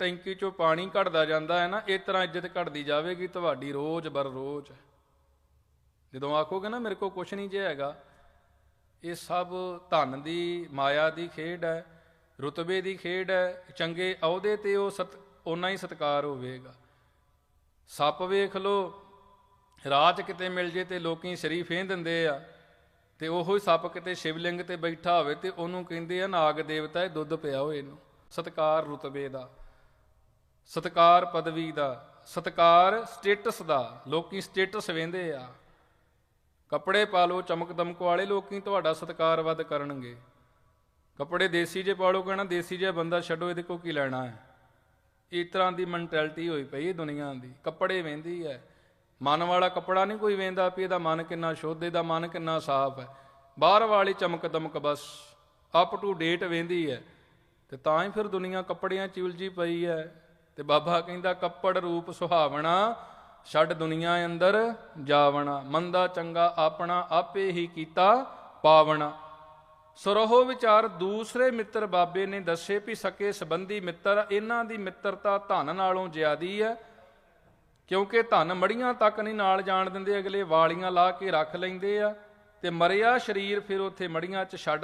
ਟੈਂਕੀ ਚੋਂ ਪਾਣੀ ਘਟਦਾ ਜਾਂਦਾ ਹੈ ਨਾ, ਇਸ ਤਰ੍ਹਾਂ ਇੱਜ਼ਤ ਘਟਦੀ ਜਾਵੇਗੀ ਤੁਹਾਡੀ ਰੋਜ਼ ਬਰ ਰੋਜ਼। ਜਦੋਂ ਆਖੋਗੇ ਨਾ, ਮੇਰੇ ਕੋਲ ਕੁਛ ਨਹੀਂ ਜੇ ਹੈਗਾ, ਇਹ ਸਭ ਧਨ ਦੀ, ਮਾਇਆ ਦੀ ਖੇਡ ਹੈ, ਰੁਤਬੇ ਦੀ ਖੇਡ ਹੈ, ਚੰਗੇ ਅਹੁਦੇ ਤੇ ਉਹ ਸਤ, ਓਨਾ ਹੀ ਸਤਕਾਰ ਹੋਵੇਗਾ। ਸੱਪ ਵੇਖ ਲੋ ਰਾਤ ਕਿਤੇ ਮਿਲ ਜੇ ਤੇ ਲੋਕੀ ਸਰੀ ਫੇਂ ਦਿੰਦੇ ਆ, ਤੇ ਉਹੋ ਹੀ ਸੱਪ ਕਿਤੇ ਸ਼ਿਵਲਿੰਗ ਤੇ ਬੈਠਾ ਹੋਵੇ ਤੇ ਉਹਨੂੰ ਕਹਿੰਦੇ ਆ, ਨਾਗ ਦੇਵਤਾ, ਇਹ ਦੁੱਧ ਪਿਆ ਹੋਏ ਇਹਨੂੰ, ਸਤਕਾਰ ਰੁਤਬੇ ਦਾ। ਸਤਕਾਰ ਪਦਵੀ ਦਾ, ਸਤਕਾਰ ਸਟੇਟਸ ਦਾ, ਲੋਕੀ ਸਟੇਟਸ ਵੇਂਦੇ ਆ। ਕੱਪੜੇ ਪਾ ਲਓ, ਚਮਕ ਦਮਕ ਵਾਲੇ ਲੋਕੀ ਤੁਹਾਡਾ ਸਤਕਾਰ ਵੱਧ ਕਰਨਗੇ। ਕੱਪੜੇ ਦੇਸੀ ਜੇ ਪਾ ਲਓ ਕਹਿਣਾ ਦੇਸੀ ਜਿਹਾ ਬੰਦਾ ਛੱਡੋ, ਇਹਦੇ ਕੋ ਕੀ ਲੈਣਾ ਹੈ? ਇਸ ਤਰ੍ਹਾਂ ਦੀ ਮੈਂਟੈਲਿਟੀ ਹੋਈ ਪਈ ਹੈ ਦੁਨੀਆ ਦੀ। ਕੱਪੜੇ ਵੇਂਦੀ ਹੈ। ਮਨ ਵਾਲਾ ਕੱਪੜਾ ਨਹੀਂ ਕੋਈ ਵੇਂਦਾ ਵੀ ਇਹਦਾ ਮਨ ਕਿੰਨਾ ਸ਼ੁੱਧ, ਇਹਦਾ ਮਨ ਕਿੰਨਾ ਸਾਫ਼ ਹੈ। ਬਾਹਰ ਵਾਲੀ ਚਮਕ ਦਮਕ ਬਸ ਅਪ ਟੂ ਡੇਟ ਵੇਂਦੀ ਹੈ। ਤੇ ਤਾਂ ਹੀ ਫਿਰ ਦੁਨੀਆ ਕੱਪੜਿਆਂ ਚ ਉਲਝੀ ਪਈ ਹੈ। ਤੇ ਬਾਬਾ ਕਹਿੰਦਾ ਕੱਪੜ ਰੂਪ ਸੁਹਾਵਣਾ, ਛੱਡ ਦੁਨੀਆ ਅੰਦਰ ਜਾਵਣਾ, ਮੰਦਾ ਚੰਗਾ ਆਪਣਾ ਆਪੇ ਹੀ ਕੀਤਾ ਪਾਵਣਾ। ਸਰੋਹ ਵਿਚਾਰ ਦੂਸਰੇ ਮਿੱਤਰ ਬਾਬੇ ਨੇ ਦੱਸੇ ਵੀ ਸਕੇ ਸੰਬੰਧੀ ਮਿੱਤਰ, ਇਹਨਾਂ ਦੀ ਮਿੱਤਰਤਾ ਧਨ ਨਾਲੋਂ ਜ਼ਿਆਦੀ ਹੈ, ਕਿਉਂਕਿ ਧਨ ਮੜੀਆਂ ਤੱਕ ਨਹੀਂ ਨਾਲ ਜਾਣ ਦਿੰਦੇ, ਅਗਲੇ ਵਾਲੀਆਂ ਲਾ ਕੇ ਰੱਖ ਲੈਂਦੇ ਆ, ਤੇ ਮਰਿਆ ਸਰੀਰ ਫਿਰ ਉੱਥੇ ਮੜੀਆਂ 'ਚ ਛੱਡ